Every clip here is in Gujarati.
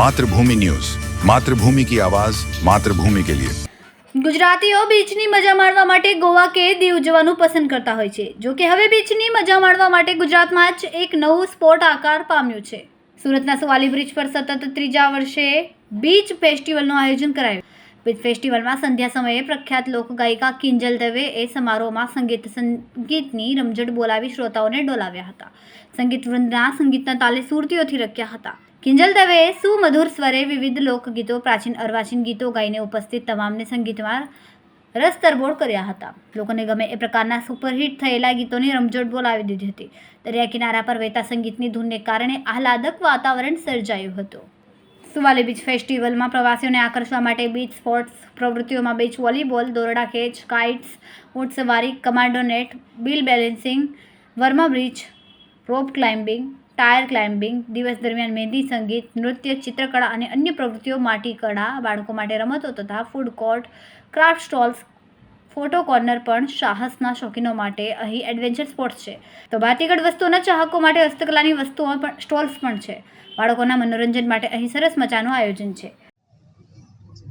માતૃભૂમિ ન્યૂઝ. માતૃભૂમિ કી આવાઝ માતૃભૂમિ કે લિયે. ગુજરાતીઓ બીચની મજા માણવા માટે ગોવા કે દીવ જવાનું પસંદ કરતા હોય છે. જો કે હવે બીચની મજા માણવા માટે ગુજરાતમાં જ એક નવું સ્પોટ આકાર પામ્યું છે. સુરતના સુવાલી બ્રિજ પર સતત ત્રીજા વર્ષે બીચ ફેસ્ટિવલનું આયોજન કરાયું. બીચ ફેસ્ટિવલમાં સંધ્યા સમયે પ્રખ્યાત લોકગાયિકા કિંજલ દવે એ સમારોહમાં સંગીત સંગીતની રમઝટ બોલાવી શ્રોતાઓને ડોલાવ્યા હતા. સંગીત વૃંદના સંગીતના તાલે સુરતીઓથી રખ્યા હતા. કિંજલ દવેએ સુમધુર સ્વરે વિવિધ લોકગીતો, પ્રાચીન અર્વાચીન ગીતો ગાઈને ઉપસ્થિત તમામને સંગીતમાં રસ તરબોળ કર્યા હતા. લોકોને ગમે એ પ્રકારના સુપરહિટ થયેલા ગીતોની રમઝટ બોલાવી દીધી હતી. દરિયા કિનારા પર વહેતા સંગીતની ધૂનને કારણે આહલાદક વાતાવરણ સર્જાયું હતું. સુવાલી બીચ ફેસ્ટિવલમાં પ્રવાસીઓને આકર્ષવા માટે બીચ સ્પોર્ટ્સ પ્રવૃત્તિઓમાં બીચ વોલીબોલ, દોરડા કેચ કાઇટ્સ, ઊંટ સવારી, commando net, bill balancing, Burma bridge, rope climbing tyre climbing દિવસ દરમિયાન મહેંદી, સંગીત, નૃત્ય, ચિત્રકળા અને અન્ય પ્રવૃત્તિઓ માટી કળા, બાળકો માટે રમતો તથા food court craft stalls photo corner પણ સાહસના શોખીનો માટે અહીં એડવેન્ચર સ્પોર્ટ્સ છે. તો ભાતીગઢ વસ્તુઓના ચાહકો માટે હસ્તકલાની વસ્તુઓ પણ સ્ટોલ્સ પણ છે. બાળકોના મનોરંજન માટે અહીં સરસ મજાનું આયોજન છે.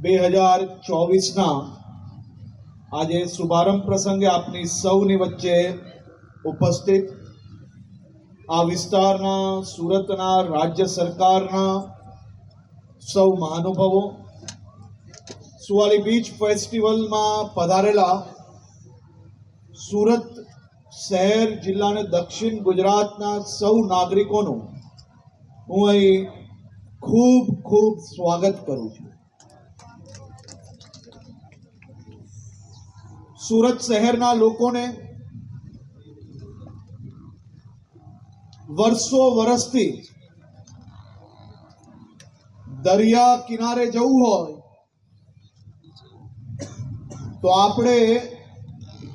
બે હજાર ચોવીસના આજે શુભારંભ પ્રસંગે આપની સૌની વચ્ચે ઉપસ્થિત આ વિસ્તારના સુરતના રાજ્ય સરકારના સૌ મહાનુભાવો, સુવાલી બીચ ફેસ્ટિવલમાં પધારેલા સુરત શહેર જિલ્લા અને દક્ષિણ ગુજરાતના સૌ નાગરિકોનું હું અહીં ખૂબ ખૂબ સ્વાગત કરું છું. સુરત શહેરના લોકોને વર્ષો વર્ષથી દરિયા કિનારે જવું હોય તો આપણે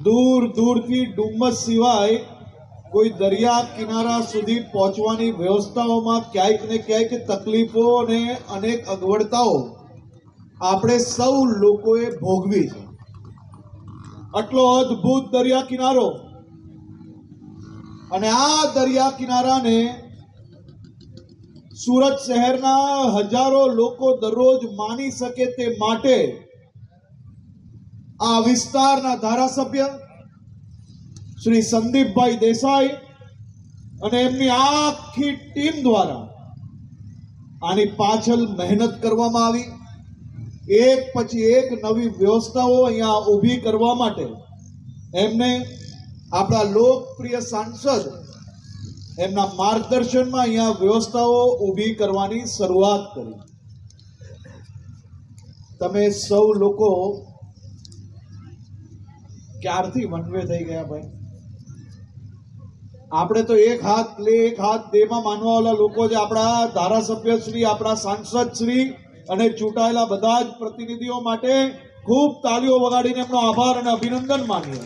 દૂર દૂરથી ડુમ્મસ સિવાય કોઈ દરિયા કિનારા સુધી પહોંચવાની વ્યવસ્થાઓમાં ક્યાંક ને ક્યાંક તકલીફો અને અનેક અગવડતાઓ આપણે સૌ લોકોએ ભોગવી છે. આટલો અદ્ભુત દરિયા કિનારો અને આ દરિયા કિનારાને સુરત શહેરના હજારો લોકો દરરોજ માણી શકે તે માટે આ વિસ્તારના ધારાસભ્ય શ્રી સંદીપભાઈ દેસાઈ અને એમની આખી ટીમ દ્વારા આની પાછળ મહેનત કરવામાં આવી. એક પછી એક નવી વ્યવસ્થાઓ અહીંયા ઊભી કરવા માટે એમને આપણા લોકપ્રિય સાંસદ, એમના માર્ગદર્શનમાં અહીંયા વ્યવસ્થાઓ ઊભી કરવાની શરૂઆત કરી. તમે સૌ લોકો ક્યારથી વનવે થઈ ગયા ભાઈ? આપણે તો એક હાથ લે, એક હાથ દેમાં માનવાવાળા લોકો છે આપણા ધારાસભ્ય શ્રી, આપણા સાંસદ શ્રી અને ચૂંટાયેલા બધા જ પ્રતિનિધિઓ માટે ખૂબ તાલીઓ વગાડીને એમનો આભાર અને અભિનંદન માનીએ.